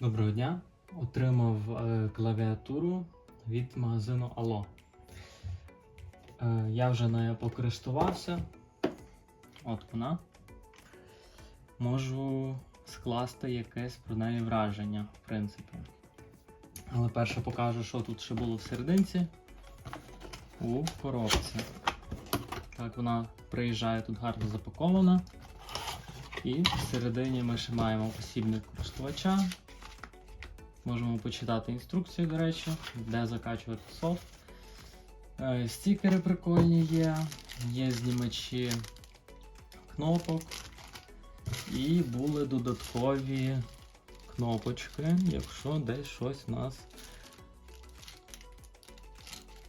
Доброго дня. Отримав е, клавіатуру від магазину Allo. Е, я вже нею покористувався. От вона. Можу скласти якесь про неї враження, в принципі. Але перше покажу, що тут ще було в. У коробці. Так, вона приїжджає тут гарно запакована. І всередині ми ще маємо посібник користувача. Можемо почитати інструкцію, до речі, де закачувати софт. Е, Стікери прикольні є, є знімачі кнопок. І були додаткові кнопочки, якщо десь щось у нас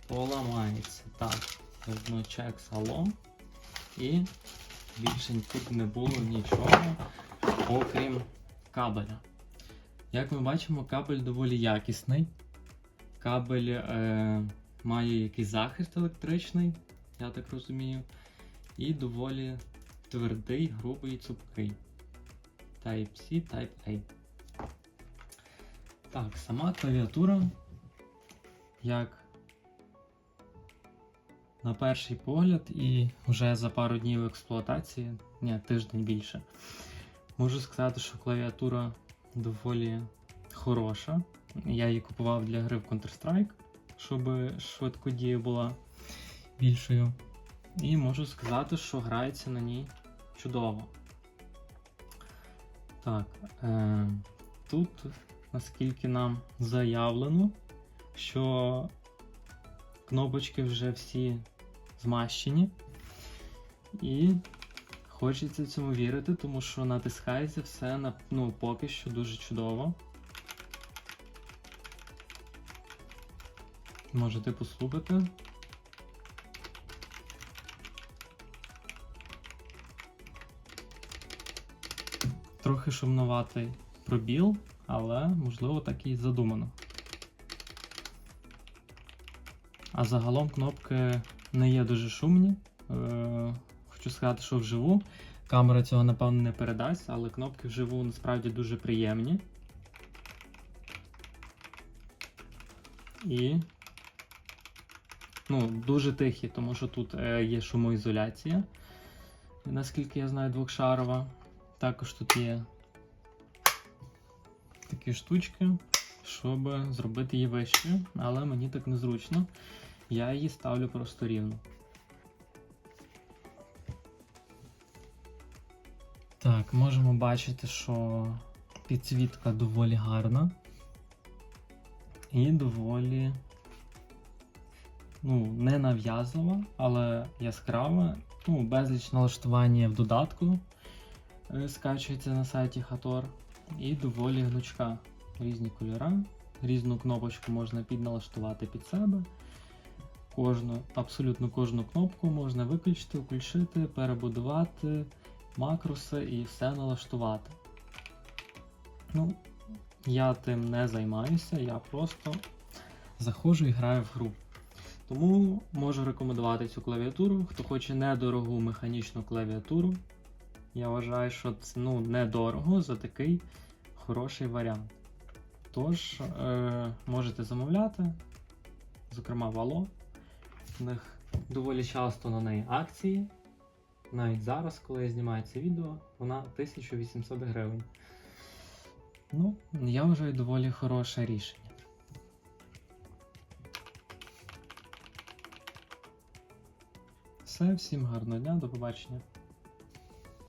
поламається. Так, одно чек салон. І більше тут не було нічого, окрім кабеля. Як ми бачимо, кабель доволі якісний. Кабель е, має якийсь захист електричний, я так розумію. І доволі твердий, грубий цупкий. Type-C, Type-A. Так, сама клавіатура, як на перший погляд, і вже за пару днів експлуатації, ні, тиждень більше. Можу сказати, що клавіатура доволі хороша. Я її купував для гри в Counter-Strike, щоб швидкодія була більшою. І можу сказати, що грається на ній чудово. Так, е, тут, наскільки нам заявлено, що кнопочки вже всі змащені. І Хочеться цьому вірити, тому що натискається все на ну, поки що дуже чудово. Можете послухати. Трохи шумнуватий пробіл, але можливо так і задумано. А загалом кнопки не є дуже шумні. Хочу сказати, що вживу. Камера цього, напевно, не передасть, але кнопки вживу насправді дуже приємні. І ну, дуже тихі, тому що тут е, є шумоізоляція. Наскільки я знаю, двохшарова. Також тут є такі штучки, щоб зробити її вищою, але мені так незручно. Я її ставлю просто рівно. Так, можемо бачити, що підсвітка доволі гарна і доволі ну, не нав'язова, але яскрава. Ну, Безліч налаштування в додатку е, скачується на сайті Hator. І доволі гнучка. Різні кольори. Різну кнопочку можна підналаштувати під себе. Кожну, абсолютно кожну кнопку можна виключити, включити, перебудувати макроси і все налаштувати. Ну, я тим не займаюся, я просто заходжу і граю в гру. Тому можу рекомендувати цю клавіатуру. Хто хоче недорогу механічну клавіатуру, я вважаю, що це ну, недорого за такий хороший варіант. Тож, е, можете замовляти, зокрема Вало. У них доволі часто на неї акції. Навіть зараз, коли я знімаю це відео, вона 1800 гривень. Ну, я вже доволі хороше рішення. Все, всім гарного дня, до побачення.